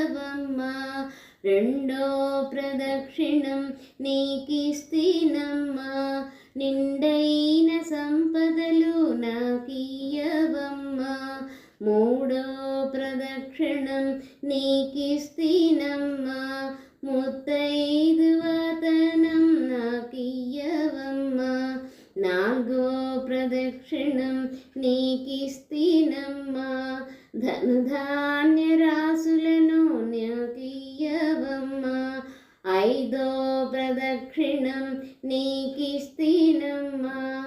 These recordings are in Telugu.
నాకియవమ్మా రెండో ప్రదక్షిణం నీకిస్తినమ్మ. నిండైన సంపదలు నాకియవమ్మా మూడో ప్రదక్షిణం నీకిస్తినమ్మ. ముత్తైదు వతనం నాకియవమ్మా నాగో ప్రదక్షిణం నీకిస్తినమ్మ. ధనధాన్య రాసుల ఐదో ప్రదక్షిణం నీకిస్తీనమ్మా.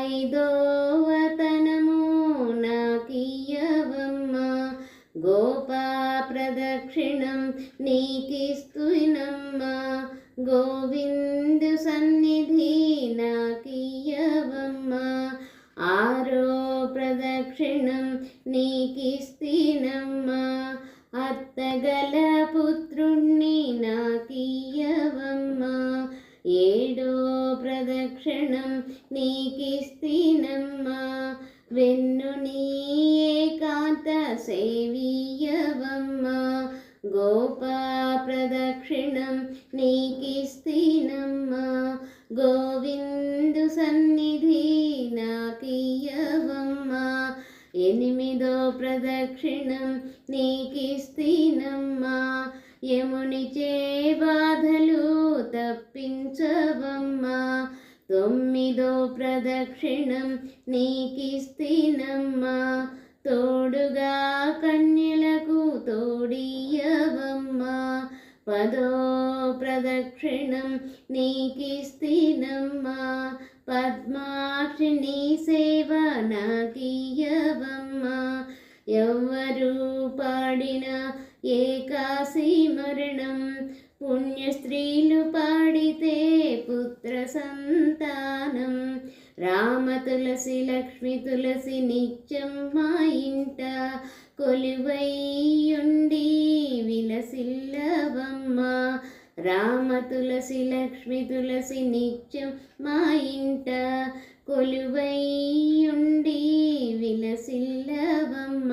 ఐదో వతనము నాకియవమ్మా గోపా ప్రదక్షిణం నీకిస్తునమ్మా. గోవిందు సన్నిధి నాకియవమ్మా ఆరో ప్రదక్షిణం నీకిస్తీనమ్మా. అత్తగల ప్రదక్షిణం నీకిస్తినమ్మా వెన్ను నీ ఏకాంత సేవీయవమ్మా. గోపా ప్రదక్షిణం నీకిస్తినమ్మా గోవిందు సన్నిధి నాకియవమ్మా ఎనిమిదో ప్రదక్షిణం నీకిస్తినమ్మా యముని చే బాధలు తప్పించవమ్మా తొమ్మిదో ప్రదక్షిణం నీకిస్తినమ్మా తోడుగా కన్యలకు తోడియవమ్మా పదో ప్రదక్షిణం నీకిస్తినమ్మా పద్మాక్షిణి సేవ నాకీయవమ్మా ఎవ్వరూ పాడిన ఏకాశీ మరణం పుణ్య స్త్రీలు పాడితే పుత్ర సంతానం. రామ తులసి లక్ష్మి తులసి నిత్యం మా ఇంట కొలువైయుండి విలసిల్లవమ్మ. రామ తులసి లక్ష్మి తులసి నిత్యం మా ఇంట కొలువైయుండి విలసిల్లవమ్మ.